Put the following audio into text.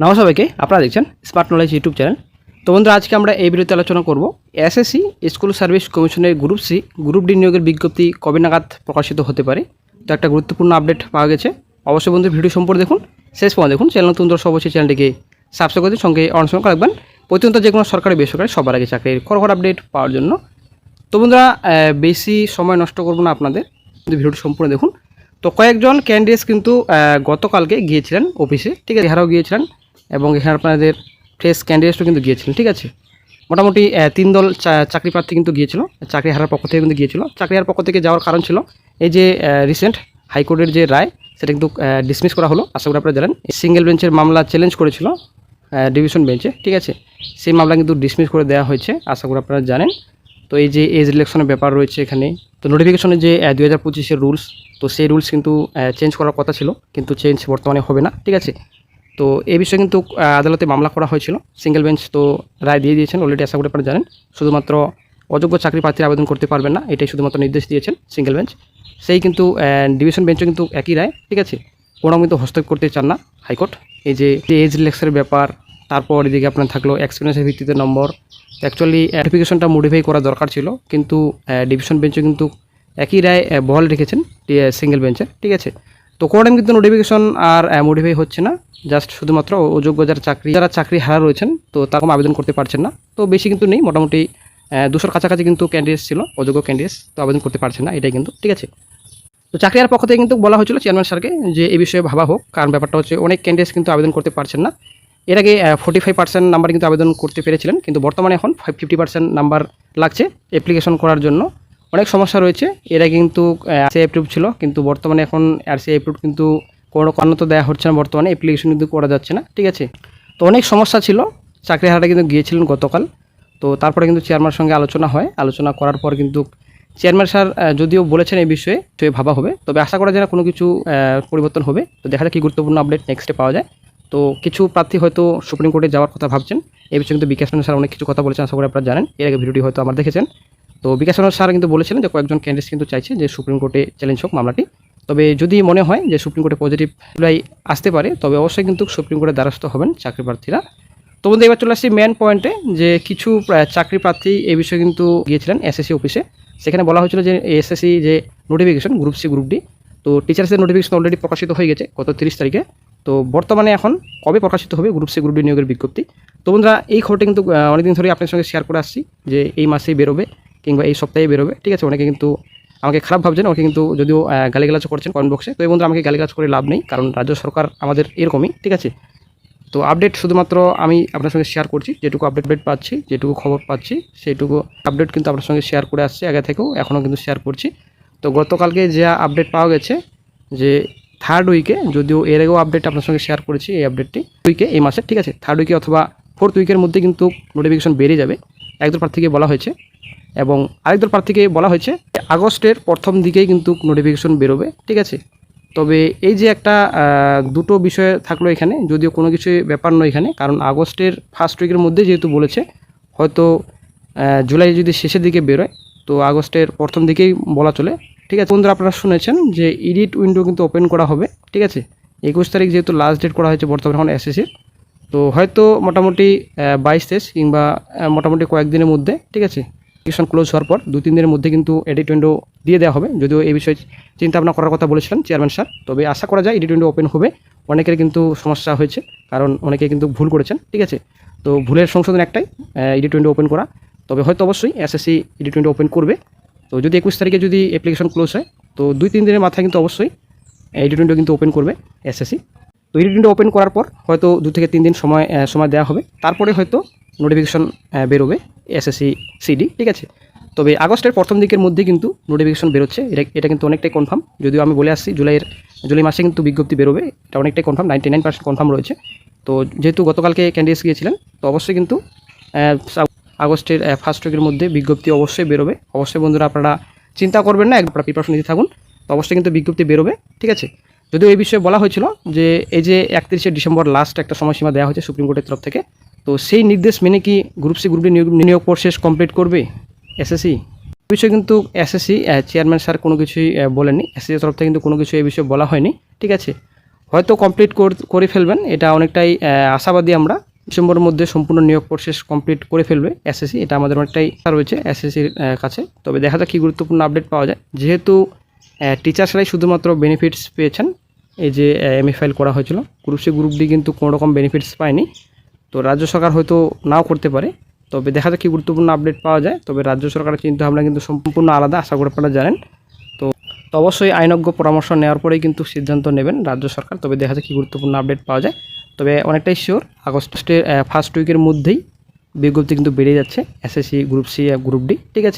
নমস্কার সবাইকে, আপনারা দেখছেন স্মার্ট নলেজ ইউটিউব চ্যানেল তো বন্ধুরা, আজকে আমরা এই ভিডিওতে আলোচনা করব এসএসসি স্কুল সার্ভিস কমিশনের গ্রুপ সি গ্রুপ ডি নিয়োগের বিজ্ঞপ্তি কবে নাগাদ প্রকাশিত হতে পারে? তো একটা গুরুত্বপূর্ণ আপডেট পাওয়া গেছে। অবশ্যই বন্ধু ভিডিও সম্পর্কে দেখুন। শেষ পর্যন্ত দেখুন। চ্যানেল নতুন দর্শক অবশ্যই চ্যানেলটিকে সাবস্ক্রাইব করে সঙ্গে অনসঙ্গ রাখবেন প্রতিনিয়ত যে কোনো সরকারি বেসরকারি সবার আগে চাকরির খড়খড় আপডেট পাওয়ার জন্য। তো বন্ধুরা বেশি সময় নষ্ট করব না আপনাদের। ভিডিওটি সম্পূর্ণ দেখুন। তো কয়েকজন ক্যান্ডিডেটস কিন্তু গতকালকে গিয়েছিলেন অফিসে ঠিক আছে এহারাও গিয়েছিলেন। এবং এখানে আপনাদের ফ্রেশ ক্যান্ডিডেটসও কিন্তু গিয়েছিলেন ঠিক আছে? মোটামুটি তিন দল চাকরি প্রার্থী কিন্তু গিয়েছিল, চাকরি হারার পক্ষ থেকে কিন্তু গিয়েছিল। চাকরি হারার পক্ষ থেকে যাওয়ার কারণ ছিল, এই যে রিসেন্ট হাইকোর্টের যে রায়, সেটা কিন্তু ডিসমিস করা হলো। আশা করি আপনারা জানেন সিঙ্গেল বেঞ্চের মামলা চ্যালেঞ্জ করেছিল ডিভিশন বেঞ্চে ঠিক আছে? সেই মামলা কিন্তু ডিসমিস করে দেওয়া হয়েছে, আশা করি আপনারা জানেন। তো এই যে এজ রিলেকশনের ব্যাপার রয়েছে এখানে, তো নোটিফিকেশনের যে দুই হাজার পঁচিশের রুলস তো সেই রুলস কিন্তু চেঞ্জ করার কথা ছিল, কিন্তু চেঞ্জ বর্তমানে হবে না, ঠিক আছে? তো এই বিষয়ে কিন্তু আদালতে মামলা করা হয়েছিল। সিঙ্গেল বেঞ্চ তো রায় দিয়ে দিয়েছেন অলরেডি আশা করে জানেন। শুধুমাত্র অযোগ্য চাকরি প্রার্থীরা আবেদন করতে পারবেন না, এটাই শুধুমাত্র নির্দেশ দিয়েছেন সিঙ্গেল বেঞ্চ সেই কিন্তু ডিভিশন বেঞ্চও কিন্তু একই রায়, ঠিক আছে? কোনো কিন্তু হস্তক্ষেপ করতে চান না হাইকোর্ট। এই যে এজ রিলেক্সের ব্যাপার, তারপর এদিকে আপনার থাকল এক্সপিরিয়েন্সের ভিত্তিতে নম্বর। অ্যাকচুয়ালি অ্যাপ্লিকেশনটা মডিফাই করা দরকার ছিল, কিন্তু ডিভিশন বেঞ্চও কিন্তু একই রায় বহাল রেখেছেন সিঙ্গেল বেঞ্চে ঠিক আছে? তো কোর্টেন কিন্তু নোটিফিকেশন আর মডিফাই হচ্ছে না। জাস্ট শুধুমাত্র অযোগ্য যারা চাকরি যারা চাকরি হারা রয়েছেন, তো তারকম আবেদন করতে পারছেন না। তো বেশি কিন্তু নেই, মোটামুটি দুশোর কাছাকাছি কিন্তু ক্যান্ডিডেটস ছিল, অযোগ্য ক্যান্ডিডেটস তো আবেদন করতে পারছেন না, এটাই কিন্তু, ঠিক আছে। তো চাকরি চাকরিয়ার পক্ষ থেকে কিন্তু বলা হয়েছিল চেয়ারম্যান স্যারকে যে এই বিষয়ে ভাবা হোক, কারণ ব্যাপারটা হচ্ছে অনেক ক্যান্ডিডেটস কিন্তু আবেদন করতে পারছেন না। এর আগে ফোর্টি ফাইভ পার্সেন্ট নাম্বার কিন্তু আবেদন করতে পেরেছিলেন, কিন্তু বর্তমানে এখন ফাইভ ফিফটি পার্সেন্ট নাম্বার লাগছে অ্যাপ্লিকেশন করার জন্য। অনেক সমস্যা রয়েছে। এর কিন্তু সে অ্যাপ্রুভ ছিল, কিন্তু বর্তমানে এখন আর সে অ্যাপ্রুভ কিন্তু কোনো কারণ তো দেওয়া হচ্ছে না বর্তমানে অ্যাপ্লিকেশন কিন্তু করা যাচ্ছে না, ঠিক আছে? তো অনেক সমস্যা ছিল, চাকরি হারাটা কিন্তু গিয়েছিলেন গতকাল। তো তারপরে কিন্তু চেয়ারম্যানের সঙ্গে আলোচনা হয়, আলোচনা করার পর কিন্তু চেয়ারম্যান স্যার যদিও বলেছেন এই বিষয়ে, সে ভাবা হবে। তবে আশা করা যায় না কোনো কিছু পরিবর্তন হবে। তো দেখা যাক কী গুরুত্বপূর্ণ আপডেট নেক্সটে পাওয়া যায়। তো কিছু প্রার্থী হয়তো সুপ্রিম কোর্টে যাওয়ার কথা ভাবছেন এই বিষয়ে কিন্তু বিকাশ স্যার অনেক কিছু কথা বলেছেন, আশা করি আপনারা জানেন। এর আগে ভিডিওটি হয়তো আমার দেখেছেন। তো বিকাশ রঞ্জন স্যার কিন্তু বলেছিলেন যে কয়েকজন ক্যান্ডিডেট কিন্তু চাইছে যে সুপ্রিম কোর্টে চ্যালেঞ্জ হোক মামলাটি। তবে যদি মনে হয় যে সুপ্রিম কোর্টে পজিটিভ রিপ্লাই আসতে পারে, তবে অবশ্যই কিন্তু সুপ্রিম কোর্টের দ্বারস্থ হবেন চাকরি প্রার্থীরা। তো বন্ধু, এবার চলে আসছি মেন পয়েন্টে যে কিছু চাকরি প্রার্থী এই বিষয়ে কিন্তু গিয়েছিলেন এসএসসি অফিসে সেখানে বলা হয়েছিল যে এসএসসি যে notification group C group D তো টিচার্সের নোটিফিকেশন অলরেডি প্রকাশিত হয়ে গেছে গত তিরিশ তারিখে। তো বর্তমানে এখন কবে প্রকাশিত হবে গ্রুপ সি গ্রুপ ডি নিয়োগের বিজ্ঞপ্তি? তো বন্ধুরা, এই খবরটা কিন্তু অনেকদিন ধরেই আপনার সঙ্গে শেয়ার করে আসছি যে এই মাসেই বেরোবে। কিংবা এই সপ্তাহে বেরোবে, ঠিক আছে? অনেকে কিন্তু আমাকে খারাপ ভাবছেন ওকে কিন্তু যদিও গালিগালাজ করছেন কমেন্ট বক্সে তো এই বন্ধুরা আমাকে গালিগালাজ করে লাভ নেই, কারণ রাজ্য সরকার আমাদের এরকমই, ঠিক আছে? তো আপডেট শুধুমাত্র আমি আপনার সঙ্গে শেয়ার করছি, যেটুকু আপডেট আপডেট পাচ্ছি, যেটুকু খবর পাচ্ছি, সেইটুকু আপডেট কিন্তু আপনার সঙ্গে শেয়ার করে আসছে, আগে থেকেও এখনও কিন্তু শেয়ার করছি। তো গতকালকে যে আপডেট পাওয়া গেছে, যে থার্ড উইকে যদিও এর আগেও আপডেট আপনার সঙ্গে শেয়ার করেছি এই আপডেটটি উইকে এই মাসে, ঠিক আছে? থার্ড উইকে অথবা ফোর্থ উইকের মধ্যে কিন্তু নোটিফিকেশন বেড়ে যাবে একদল প্রার্থীকে বলা হয়েছে। এবং আরেকদল প্রার্থীকে বলা হয়েছে আগস্টের প্রথম দিকেই কিন্তু নোটিফিকেশন বেরোবে, ঠিক আছে? তবে এই যে একটা দুটো বিষয় থাকল এখানে, যদিও কোনো কিছু ব্যাপার নয় এখানে, কারণ আগস্টের ফার্স্ট উইকের মধ্যে যেহেতু বলেছে, হয়তো জুলাই যদি শেষের দিকে বেরোয়, তো আগস্টের প্রথম দিকেই বলা চলে, ঠিক আছে? বন্ধুরা, আপনারা শুনেছেন যে ইডিট উইন্ডো কিন্তু ওপেন করা হবে, ঠিক আছে? একুশ তারিখ যেহেতু লাস্ট ডেট করা হয়েছে বর্তমানে এখন এসএসসির তো হয়তো মোটামুটি বাইশ তেইশ কিংবা মোটামুটি কয়েকদিনের মধ্যে, ঠিক আছে? টিউশন ক্লোজ হওয়ার পর দু তিন দিনের মধ্যে কিন্তু এডিট উইন্ডো দিয়ে দেওয়া হবে। যদিও এই বিষয়ে চিন্তা ভাবনা করার কথা বলেছিলেন চেয়ারম্যান স্যার তবে আশা করা যায় এডিট উইন্ডো ওপেন হবে। অনেকের কিন্তু সমস্যা হয়েছে, কারণ অনেকে কিন্তু ভুল করেছেন, ঠিক আছে? তো ভুলের সংশোধন একটাই এডিট উইন্ডো ওপেন করা। তবে হয়তো অবশ্যই এসএসসি এডিট উইন্ডো ওপেন করবে। তো যদি একুশ তারিখে যদি অ্যাপ্লিকেশন ক্লোজ হয়, তো দুই, তিন দিনের মাথায় কিন্তু অবশ্যই এডিট উইন্ডো কিন্তু ওপেন করবে এসএসসি তো এডিট উইন্ডো ওপেন করার পর হয়তো দু থেকে তিন দিন সময় সময় দেওয়া হবে। তারপরে হয়তো নোটিফিকেশন বেরোবে এসএসসি সিডি ঠিক আছে? তবে আগস্টের প্রথম দিকের মধ্যে কিন্তু নোটিফিকেশন বেরোচ্ছে, এটা এটা কিন্তু অনেকটাই কনফার্ম যদিও আমি বলে আসছি, জুলাইয়ের, জুলাই মাসে কিন্তু বিজ্ঞপ্তি বেরোবে, এটা অনেকটাই confirm ninety nine percent confirm রয়েছে। তো যেহেতু গতকালকে ক্যান্ডিডেটস গিয়েছিলেন, তো অবশ্যই কিন্তু আগস্টের ফার্স্ট উইকের মধ্যে বিজ্ঞপ্তি অবশ্যই বেরোবে। অবশ্যই বন্ধুরা আপনারা চিন্তা করবেন না একবার প্রিপারেশন নিতে থাকুন। তো অবশ্যই কিন্তু বিজ্ঞপ্তি বেরোবে, ঠিক আছে? যদিও এই বিষয়ে বলা হয়েছিল যে, এই যে একত্রিশে ডিসেম্বর লাস্ট একটা সময়সীমা দেওয়া হয়েছে সুপ্রিম কোর্টের তরফ থেকে তো সেই নির্দেশ মেনে কি গ্রুপ সি গ্রুপ ডি নিয়োগ প্রসেস কমপ্লিট করবে? এসএসসি বিষয়ে কিন্তু এসএসসি চেয়ারম্যান স্যার কোনো কিছুই আহ, বলেননি। এসএসসির তরফ থেকে কিন্তু কোনো কিছু এই বিষয়ে বলা হয়নি। ঠিক আছে? হয়তো কমপ্লিট করে ফেলবেন। এটা অনেকটাই আশাবাদী আমরা। ডিসেম্বরের মধ্যে সম্পূর্ণ নিয়োগ প্রসেস কমপ্লিট করে ফেলবে এসএসসি এটা আমাদের অনেকটাই রয়েছে এসএসসির কাছে। তবে দেখা যাক কী গুরুত্বপূর্ণ আপডেট পাওয়া যায়। যেহেতু টিচার্সরাই শুধুমাত্র বেনিফিটস পেয়েছেন এই যে এমএ ফাইল করা হয়েছিল গ্রুপ সি গ্রুপ ডি কিন্তু কোনো রকম বেনিফিটস পায়নি। তো রাজ্য সরকার হয়তো নাও করতে পারে। তবে দেখা যাক কি গুরুত্বপূর্ণ আপডেট পাওয়া যায়। তবে রাজ্য সরকারের চিন্তাভাবনা কিন্তু সম্পূর্ণ আলাদা, আশা করে আপনারা জানেন। তো তো অবশ্যই আইনজ্ঞ পরামর্শ নেওয়ার পরেই কিন্তু সিদ্ধান্ত নেবেন রাজ্য সরকার। তবে দেখা যাক কি গুরুত্বপূর্ণ আপডেট পাওয়া যায়। তবে অনেকটাই শিওর আগস্টের ফার্স্ট উইকের মধ্যেই বিজ্ঞপ্তি কিন্তু বেড়ে যাচ্ছে SSC group C group D ঠিক আছে?